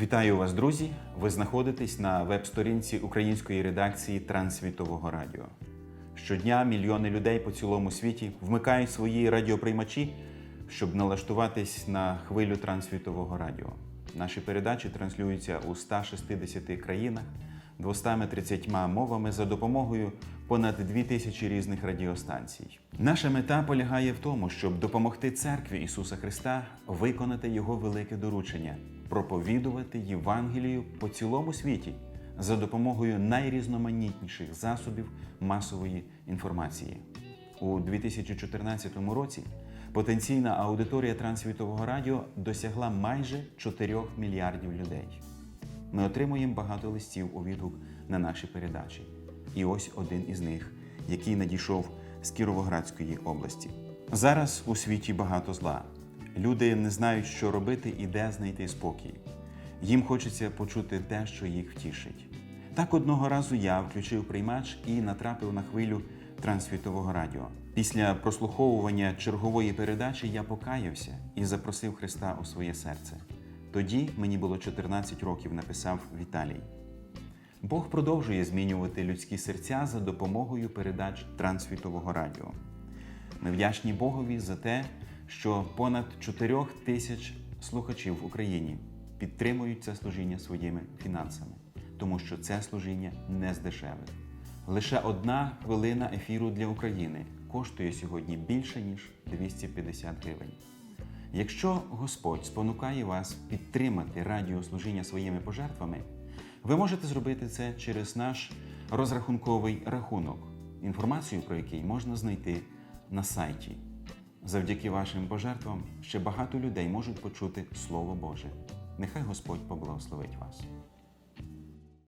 Вітаю вас, друзі! Ви знаходитесь на веб-сторінці української редакції Трансвітового радіо. Щодня мільйони людей по цілому світі вмикають свої радіоприймачі, щоб налаштуватись на хвилю трансвітового радіо. Наші передачі транслюються у 160 країнах 230 мовами за допомогою понад 2000 різних радіостанцій. Наша мета полягає в тому, щоб допомогти церкві Ісуса Христа виконати Його велике доручення проповідувати Євангелію по цілому світі за допомогою найрізноманітніших засобів масової інформації. У 2014 році потенційна аудиторія трансвітового радіо досягла майже 4 мільярдів людей. Ми отримуємо багато листів у відгук на наші передачі. І ось один із них, який надійшов з Кіровоградської області. Зараз у світі багато зла. Люди не знають, що робити і де знайти спокій. Їм хочеться почути те, що їх втішить. Так одного разу я включив приймач і натрапив на хвилю трансвітового радіо. Після прослуховування чергової передачі я покаявся і запросив Христа у своє серце. Тоді мені було 14 років, написав Віталій. Бог продовжує змінювати людські серця за допомогою передач трансвітового радіо. Ми вдячні Богові за те, що понад 4 тисяч слухачів в Україні підтримують це служіння своїми фінансами, тому що це служіння не з дешевих. Лише одна хвилина ефіру для України коштує сьогодні більше ніж 250 гривень. Якщо Господь спонукає вас підтримати радіослужіння своїми пожертвами, ви можете зробити це через наш розрахунковий рахунок, інформацію про який можна знайти на сайті. Завдяки вашим пожертвам ще багато людей можуть почути Слово Боже. Нехай Господь поблагословить вас.